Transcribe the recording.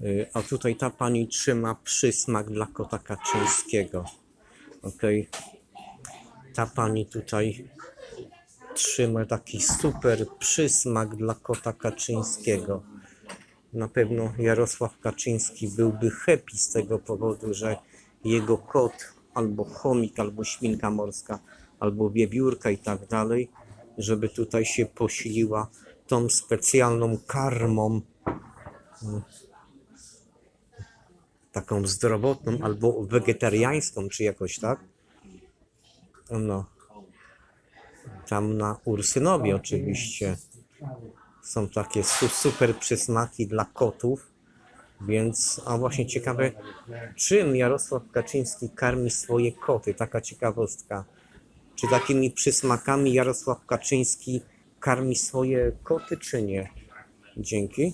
Y, A tutaj ta pani trzyma przysmak dla kota Kaczyńskiego. Okej. Ta pani tutaj trzyma taki super przysmak dla kota Kaczyńskiego. Na pewno Jarosław Kaczyński byłby happy z tego powodu, że jego kot, albo chomik, albo świnka morska, albo wiewiórka i tak dalej, żeby tutaj się posiliła tą specjalną karmą, mm, taką zdrowotną, albo wegetariańską, czy jakoś tak. No. Tam na Ursynowie oczywiście są takie su- super przysmaki dla kotów. Więc, a właśnie ciekawe, czym Jarosław Kaczyński karmi swoje koty? Taka ciekawostka. Czy takimi przysmakami Jarosław Kaczyński karmi swoje koty, czy nie? Dzięki.